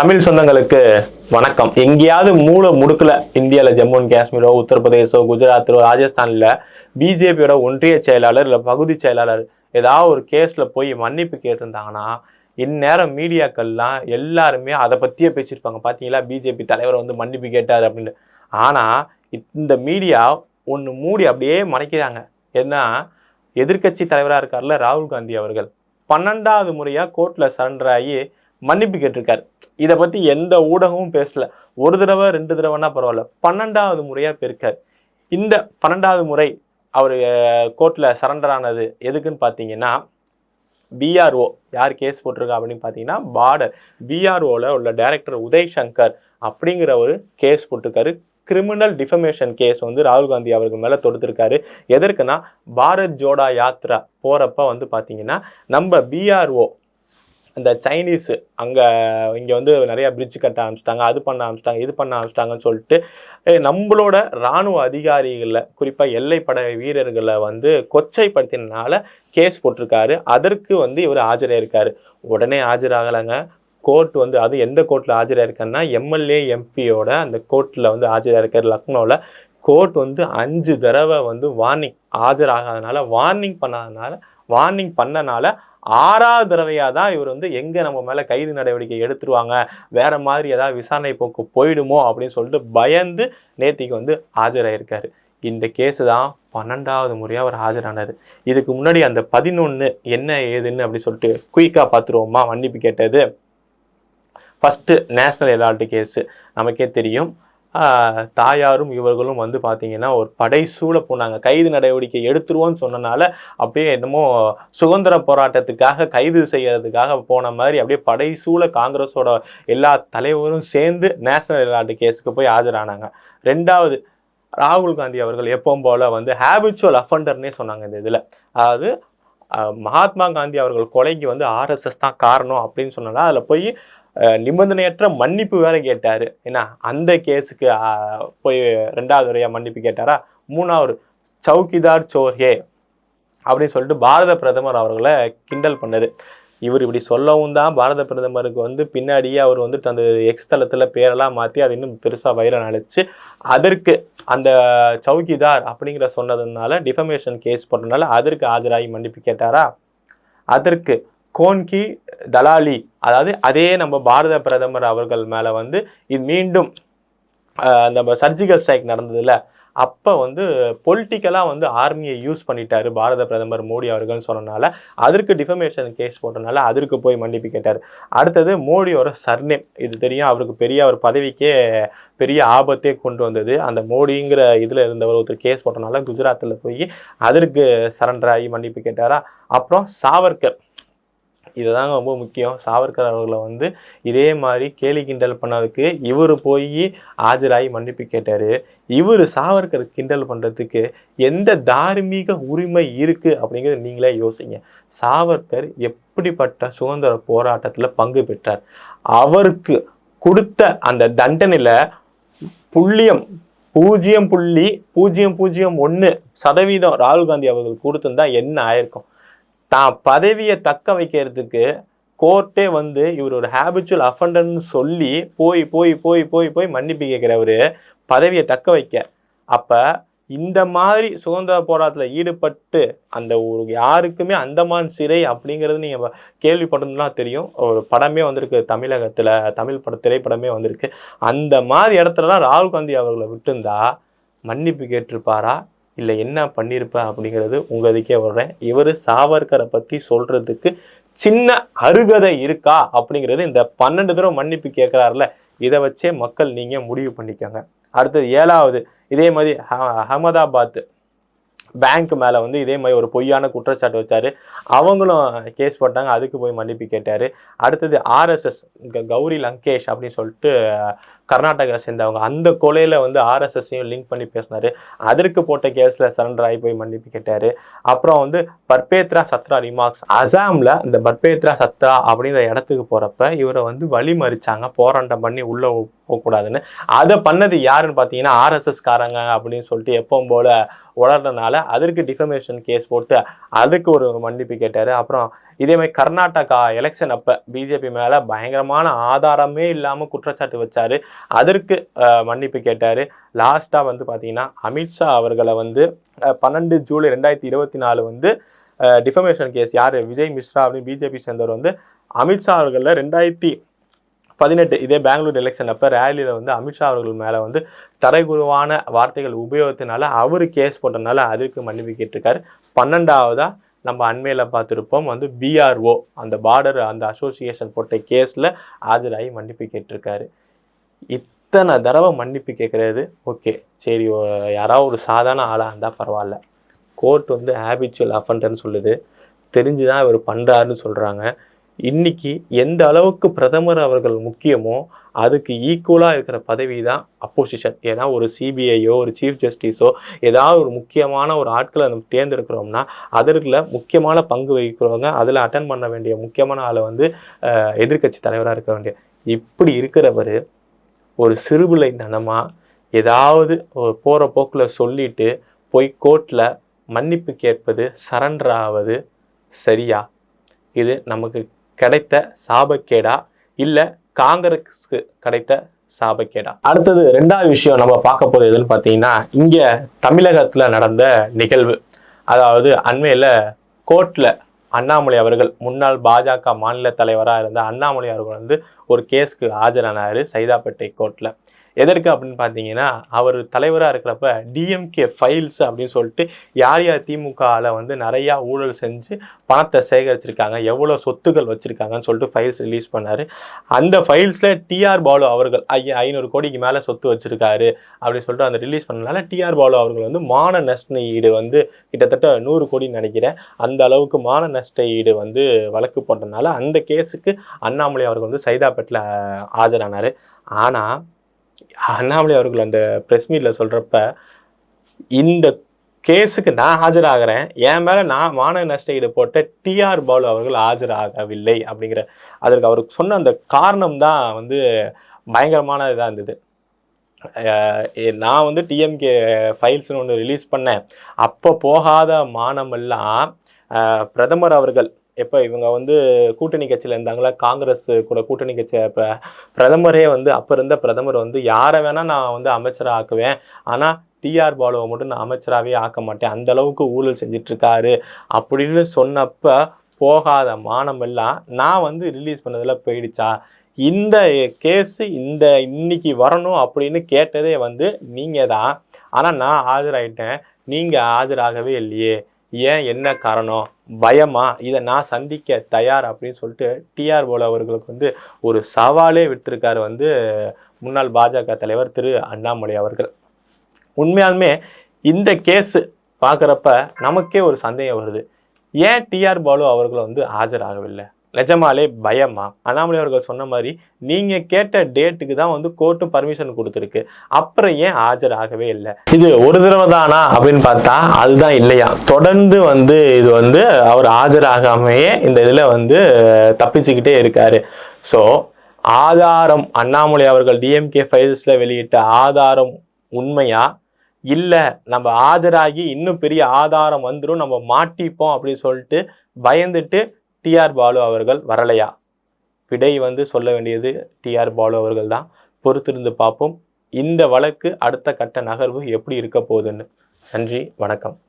தமிழ் சொந்தங்களுக்கு வணக்கம். எங்கேயாவது மூளை முடுக்கல. இந்தியாவில் ஜம்மு அண்ட் காஷ்மீரோ உத்தரப்பிரதேசோ குஜராத்தோ ராஜஸ்தானில் பிஜேபியோட ஒன்றிய செயலாளர் இல்லை பகுதி செயலாளர் ஏதாவது ஒரு கேஸில் போய் மன்னிப்பு கேட்டிருந்தாங்கன்னா இந்நேரம் மீடியாக்கள்லாம் எல்லாருமே அதை பற்றியே பேசியிருப்பாங்க. பார்த்தீங்களா பிஜேபி தலைவர் வந்து மன்னிப்பு கேட்டார் அப்படின்னு. ஆனால் இந்த மீடியா ஒன்று மூடி அப்படியே மறைக்கிறாங்க. ஏன்னா எதிர்க்கட்சி தலைவராக இருக்கார்ல ராகுல் காந்தி அவர்கள். பன்னெண்டாவது முறையாக கோர்ட்டில் சரண்டர் ஆகி மன்னிப்பு கேட்டிருக்காரு. இதை பற்றி எந்த ஊடகமும் பேசல. ஒரு தடவை ரெண்டு தடவைனா பரவாயில்ல. பன்னெண்டாவது முறையாக போயிருக்கார் இந்த பன்னெண்டாவது முறை அவர் கோர்ட்டில் சரண்டர் ஆனது எதுக்குன்னு பார்த்தீங்கன்னா பிஆர்ஓ யார் கேஸ் போட்டிருக்கா அப்படின்னு பார்த்தீங்கன்னா பார்டர் பிஆர்ஓவில் உள்ள டைரக்டர் உதய் சங்கர் அப்படிங்கிற ஒரு கேஸ் போட்டிருக்காரு. கிரிமினல் டிஃபமேஷன் கேஸ் வந்து ராகுல் காந்தி அவர்கள் மேலே தொடுத்திருக்காரு. எதற்குன்னா பாரத் ஜோடா யாத்ரா போகிறப்ப வந்து பார்த்தீங்கன்னா நம்ம பிஆர்ஓ இந்த சைனீஸ் அங்கே இங்கே வந்து நிறைய பிரிட்ஜ் கட்ட ஆரம்பிச்சிட்டாங்க. அது பண்ண ஆரம்பிச்சிட்டாங்க இது பண்ண ஆரம்பிச்சிட்டாங்கன்னு சொல்லிட்டு நம்மளோட இராணுவ அதிகாரிகளில் குறிப்பாக எல்லைப்படை வீரர்களை வந்து கொச்சைப்படுத்தினால கேஸ் போட்டிருக்காரு. அதற்கு வந்து இவர் ஆஜராயிருக்காரு. உடனே ஆஜராகலைங்க. கோர்ட் வந்து அது எந்த கோர்ட்டில் ஆஜராயிருக்காருன்னா எம்எல்ஏ எம்பியோட அந்த கோர்ட்டில் வந்து ஆஜராயிருக்கார் லக்னோவில் கோர்ட் வந்து அஞ்சு தடவை வந்து வார்னிங் ஆஜராகாதனால வார்னிங் பண்ணாதனால வார்னிங் பண்ணனால ஆறாவது தடவையாக தான் இவர் வந்து எங்கே நம்ம மேலே கைது நடவடிக்கை எடுத்துருவாங்க? வேற மாதிரி ஏதாவது விசாரணை போக்கு போயிடுமோ? அப்படின்னு சொல்லிட்டு பயந்து நேத்திக்கு வந்து ஆஜராயிருக்காரு. இந்த கேஸு தான் பன்னெண்டாவது முறையாக அவர் ஆஜரானது இதுக்கு முன்னாடி அந்த பதினொன்று என்ன ஏதுன்னு அப்படி சொல்லிட்டு குயிக்காக பார்த்துருவோமா மன்னிப்பு கேட்டது. ஃபஸ்ட்டு நேஷ்னல் எலால்ட்டு கேஸு நமக்கே தெரியும். தாயாரும் இவர்களும் வந்து பார்த்தீங்கன்னா ஒரு படை சூழ போனாங்க. கைது நடவடிக்கை எடுத்துருவோன்னு சொன்னனால அப்படியே என்னமோ சுதந்திர போராட்டத்துக்காக கைது செய்யறதுக்காக போன மாதிரி அப்படியே படை சூழ காங்கிரஸோட எல்லா தலைவரும் சேர்ந்து நேஷனல் எலால்ட்டு கேஸுக்கு போய் ஆஜரானாங்க. ரெண்டாவது ராகுல் காந்தி அவர்கள் எப்பவும் போல வந்து ஹேபிச்சுவல் அஃபண்டர்னே சொன்னாங்க இந்த இதில். அதாவது மகாத்மா காந்தி அவர்கள் கொலைக்கு வந்து ஆர்எஸ்எஸ் தான் காரணம் அப்படின்னு சொன்னால அதில் போய் நிபந்தனையற்ற மன்னிப்பு வேற கேட்டார். என்ன அந்த கேஸுக்கு போய் ரெண்டாவது முறையாக மன்னிப்பு கேட்டாரா? மூணாவது சௌகிதார் சோர்ஹே அப்படின்னு சொல்லிட்டு பாரத பிரதமர் அவர்களை கிண்டல் பண்ணது. இவர் இப்படி சொல்லவும் தான் பாரத பிரதமருக்கு வந்து பின்னாடியே அவர் வந்து அந்த எக்ஸ் தளத்தில் பேரெல்லாம் மாற்றி அது இன்னும் பெருசாக வைரல் அழைச்சி அதற்கு அந்த சௌகிதார் அப்படிங்கிற சொன்னதுனால டிஃபமேஷன் கேஸ் போட்டதுனால அதற்கு ஆஜராகி மன்னிப்பு கேட்டாரா? அதற்கு கோன்கி தலாலி அதாவது அதே நம்ம பாரத பிரதமர் அவர்கள் மேலே வந்து இது மீண்டும் நம்ம சர்ஜிக்கல் ஸ்ட்ரைக் நடந்ததில்ல அப்போ வந்து பொலிட்டிக்கலாக வந்து ஆர்மியை யூஸ் பண்ணிட்டாரு பாரத பிரதமர் மோடி அவர்கள்னு சொன்னனால அதற்கு டிஃபமேஷன் கேஸ் போட்டனால அதற்கு போய் மன்னிப்பு கேட்டார். அடுத்தது மோடியோட சர்நேம் இது தெரியும் அவருக்கு பெரிய அவர் பதவிக்கே பெரிய ஆபத்தே கொண்டு வந்தது. அந்த மோடிங்கிற இதில் இருந்தவர் ஒருத்தர் கேஸ் போட்டனால குஜராத்தில் போய் அதற்கு சரண்டர் ஆகி மன்னிப்பு கேட்டாரா? அப்புறம் சாவர்கர் இதுதாங்க ரொம்ப முக்கியம். சாவர்கர் அவர்களை வந்து இதே மாதிரி கேலி கிண்டல் பண்ணதுக்கு இவர் போய் ஆஜராகி மன்னிப்பு கேட்டார். இவர் சாவர்கர் கிண்டல் பண்ணுறதுக்கு எந்த தார்மீக உரிமை இருக்குது அப்படிங்கிறத நீங்களே யோசிங்க. சாவர்கர் எப்படிப்பட்ட சுதந்திர போராட்டத்தில் பங்கு பெற்றார். அவருக்கு கொடுத்த அந்த தண்டனையில் புள்ளியம் பூஜ்ஜியம் புள்ளி பூஜ்ஜியம் பூஜ்ஜியம் ஒன்று சதவீதம் ராகுல் காந்தி அவர்கள் கொடுத்துருந்தா என்ன ஆயிருக்கும்? தான் பதவியை தக்க வைக்கிறதுக்கு கோர்ட்டே வந்து இவர் ஒரு ஹேபிச்சுவல் அஃபண்டர்னு சொல்லி போய் போய் போய் போய் போய் மன்னிப்பு கேட்குறவர் பதவியை தக்க வைக்க. அப்போ இந்த மாதிரி சுதந்திர போராட்டத்தில் ஈடுபட்டு அந்த ஒரு யாருக்குமே அந்தமான் சிறை அப்படிங்கிறது நீங்கள் கேள்விப்பட்டதுலாம் தெரியும். ஒரு படமே வந்திருக்கு தமிழகத்தில் தமிழ் பட திரைப்படமே வந்திருக்கு. அந்த மாதிரி இடத்துலலாம் ராகுல் காந்தி அவர்களை விட்டுருந்தா மன்னிப்பு கேட்டிருப்பாரா? இல்லை என்ன பண்ணியிருப்ப அப்படிங்கிறது உங்கள் இதுக்கே வர்றேன். இவர் சாவர்கரை பற்றி சொல்கிறதுக்கு சின்ன அருகதை இருக்கா அப்படிங்கிறது இந்த பன்னெண்டு தடவை மன்னிப்பு கேட்குறாருல இதை வச்சே மக்கள் நீங்கள் முடிவு பண்ணிக்கோங்க. அடுத்தது ஏழாவது இதே மாதிரி ஹ அகமதாபாத் பேங்க் மேலே வந்து இதே மாதிரி ஒரு பொய்யான குற்றச்சாட்டு வச்சார். அவங்களும் கேஸ் போட்டாங்க அதுக்கு போய் மன்னிப்பு கேட்டார். அடுத்தது ஆர்எஸ்எஸ் கௌரி லங்கேஷ் அப்படின்னு சொல்லிட்டு கர்நாடகா சேர்ந்தவங்க. அந்த கொலையில் வந்து ஆர்எஸ்எஸ்ஸையும் லிங்க் பண்ணி பேசினாரு. அதற்கு போட்ட கேஸில் சரண்டர் ஆகி போய் மன்னிப்பு கேட்டார். அப்புறம் வந்து பர்பேத்ரா சத்ரா ரிமார்க்ஸ் அசாமில் இந்த பர்பேத்ரா சத்ரா அப்படிங்கிற இடத்துக்கு போகிறப்ப இவரை வந்து வழி மறிச்சாங்க போராட்டம் பண்ணி உள்ளே போகக்கூடாதுன்னு. அதை பண்ணது யாருன்னு பார்த்தீங்கன்னா ஆர்எஸ்எஸ் காரங்க அப்படின்னு சொல்லிட்டு எப்பவும் போல் உளறதுனால அதற்கு டிஃபமேஷன் கேஸ் போட்டு அதுக்கு ஒரு மன்னிப்பு கேட்டார். அப்புறம் இதே மாதிரி கர்நாடகா எலெக்ஷன் அப்போ பிஜேபி மேலே பயங்கரமான ஆதாரமே இல்லாமல் குற்றச்சாட்டு வச்சார். அதற்கு மன்னிப்பு கேட்டார். லாஸ்ட்டாக வந்து பார்த்தீங்கன்னா அமித்ஷா அவர்களை வந்து பன்னெண்டு ஜூலை ரெண்டாயிரத்தி இருபத்தி நாலு வந்து டிஃபமேஷன் கேஸ் யார்? விஜய் மிஸ்ரா அப்படின்னு பிஜேபி சேர்ந்தவர் வந்து அமித்ஷா அவர்களில் ரெண்டாயிரத்தி பதினெட்டு இதே பெங்களூர் எலெக்ஷன் அப்போ ரேலியில் வந்து அமித்ஷா அவர்கள் மேலே வந்து தரைகுருவான வார்த்தைகள் உபயோகத்தினால அவர் கேஸ் போட்டனால அதற்கு மன்னிப்பு கேட்டிருக்காரு. பன்னெண்டாவதாக நம்ம அண்மையில் பார்த்துருப்போம் வந்து பிஆர்ஓ அந்த பார்டர் அந்த அசோசியேஷன் போட்ட கேஸில் ஆஜராகி மன்னிப்பு கேட்டிருக்காரு. இத்தனை தடவை மன்னிப்பு கேட்குறது ஓகே சரி யாராவது ஒரு சாதாரண ஆளாக இருந்தால் பரவாயில்ல. கோர்ட் வந்து ஹேபிச்சுவல் அஃபண்டர்னு சொல்லுது. தெரிஞ்சு தான் இவர் பண்ணுறாருன்னு சொல்கிறாங்க இன்றைக்கி எந்த அளவுக்கு பிரதமர் அவர்கள் முக்கியமோ அதுக்கு ஈக்குவலாக இருக்கிற பதவி தான் அப்போசிஷன் ஏன்னா ஒரு சிபிஐயோ ஒரு சீஃப் ஜஸ்டிஸோ ஏதாவது ஒரு முக்கியமான ஒரு ஆட்களை நம்ம தேர்ந்தெடுக்கிறோம்னா அதற்குள்ள முக்கியமான பங்கு வகிக்கிறவங்க அதில் அட்டன் பண்ண வேண்டிய முக்கியமான ஆளை வந்து எதிர்க்கட்சி தலைவராக இருக்க வேண்டிய இப்படி இருக்கிறவர் ஒரு சிறுபிள்ளை தனமாக ஏதாவது போகிற போக்கில் சொல்லிட்டு போய் கோர்ட்டில் மன்னிப்பு கேட்பது சரண்டர் ஆவது சரியா? இது நமக்கு கிடைத்த சாபக்கேடா? இல்லை காங்கிரஸ்க்கு கிடைத்த சாபக்கேடா. அடுத்தது ரெண்டாவது விஷயம் நம்ம பார்க்க போகிறது எதுன்னு பார்த்தீங்கன்னா இங்கே தமிழகத்தில் நடந்த நிகழ்வு. அதாவது அண்மையில் கோர்ட்டில் அண்ணாமலை அவர்கள் முன்னாள் பாஜக மாநில தலைவராக இருந்த அண்ணாமலை அவர்கள் வந்து ஒரு கேஸ்க்கு ஆஜரானார் சைதாப்பேட்டை கோர்ட்டில் எதற்கு அப்படின்னு பார்த்தீங்கன்னா அவர் தலைவராக இருக்கிறப்ப டிஎம்கே ஃபைல்ஸ் அப்படின்னு சொல்லிட்டு யார் யார் திமுகவில் வந்து நிறையா ஊழல் செஞ்சு பணத்தை சேகரிச்சிருக்காங்க எவ்வளோ சொத்துக்கள் வச்சுருக்காங்கன்னு சொல்லிட்டு ஃபைல்ஸ் ரிலீஸ் பண்ணார். அந்த ஃபைல்ஸில் டிஆர் பாலு அவர்கள் ஐ ஐநூறு கோடிக்கு மேலே சொத்து வச்சுருக்காரு அப்படின்னு சொல்லிட்டு அந்த ரிலீஸ் பண்ணனால டிஆர் பாலு அவர்கள் வந்து மான நஷ்ட ஈடு வந்து கிட்டத்தட்ட நூறு கோடின்னு நினைக்கிறேன். அந்த அளவுக்கு மான நஷ்ட ஈடு வந்து வழக்கு போட்டதுனால அந்த கேஸுக்கு அண்ணாமலை அவர்கள் வந்து சைதாப்பேட்டில் ஆஜரானார். ஆனால் அண்ணாமலை அவர்கள் அந்த ப்ரெஸ் மீட்டில் சொல்கிறப்ப இந்த கேஸுக்கு நான் ஆஜராகிறேன். என் மேலே நான் மான நஷ்டஈடு போட்ட டிஆர் பாலு அவர்கள் ஆஜராகவில்லை அப்படிங்கிற அதற்கு அவருக்கு சொன்ன அந்த காரணம் தான் வந்து பயங்கரமான இதாக இருந்தது. நான் வந்து டிஎம்கே ஃபைல்ஸ்னு ஒன்று ரிலீஸ் பண்ணேன். அப்போ போகாத மானமெல்லாம் பிரதமர் அவர்கள் எப்போ இவங்க வந்து கூட்டணி கட்சியில் இருந்தாங்களா? காங்கிரஸ் கூட கூட்டணி கட்சி இப்போ பிரதமரே வந்து அப்போ இருந்த பிரதமர் வந்து யாரை வேணால் நான் வந்து அமைச்சராக ஆக்குவேன். ஆனால் டிஆர் பாலுவை மட்டும் நான் அமைச்சராகவே ஆக்க மாட்டேன். அந்த அளவுக்கு ஊழல் செஞ்சுட்டு அப்படின்னு சொன்னப்போ போகாத மானமெல்லாம் நான் வந்து ரிலீஸ் பண்ணதில் போயிடுச்சா? இந்த கேஸு இந்த இன்னைக்கு வரணும் அப்படின்னு கேட்டதே வந்து நீங்கள் தான் ஆனால் நான் ஆஜராயிட்டேன். நீங்கள் ஆஜராகவே இல்லையே. ஏன் என்ன காரணம்? பயமா? இதை நான் சந்திக்க தயார் அப்படின்னு சொல்லிட்டு டிஆர் போல அவர்களுக்கு வந்து ஒரு சவாலே விடுத்திருக்காரு வந்து முன்னாள் பாஜக தலைவர் திரு அண்ணாமலை அவர்கள். உண்மையாலுமே இந்த கேஸு பார்க்குறப்ப நமக்கே ஒரு சந்தேகம் வருது. ஏன் டிஆர் பாலு அவர்களை வந்து ஆஜராகவில்லை? நிஜமாலே பயமா? அண்ணாமலை அவர்கள் சொன்ன மாதிரி நீங்கள் கேட்ட டேட்டுக்கு தான் வந்து கோர்ட்டும் பர்மிஷன் கொடுத்துருக்கு. அப்புறம் ஏன் ஆஜராகவே இல்லை? இது ஒரு தடவை தானா அப்படின்னு பார்த்தா அதுதான் இல்லையா? தொடர்ந்து வந்து இது வந்து அவர் ஆஜராகாமையே இந்த இதில் வந்து தப்பிச்சுக்கிட்டே இருக்காரு. ஸோ ஆதாரம் அண்ணாமலை அவர்கள் டிஎம்கே ஃபைல்ஸில் வெளியிட்ட ஆதாரம் உண்மையா? இல்லை நம்ம ஆஜராகி இன்னும் பெரிய ஆதாரம் வந்துடும் நம்ம மாட்டிப்போம் அப்படின்னு சொல்லிட்டு பயந்துட்டு டிஆர் பாலு அவர்கள் வரலையா? விடை வந்து சொல்ல வேண்டியது டிஆர் பாலு அவர்கள் தான் பொறுத்திருந்து பார்ப்போம். இந்த வழக்கு அடுத்த கட்ட நகர்வு எப்படி இருக்க போகுதுன்னு. நன்றி வணக்கம்.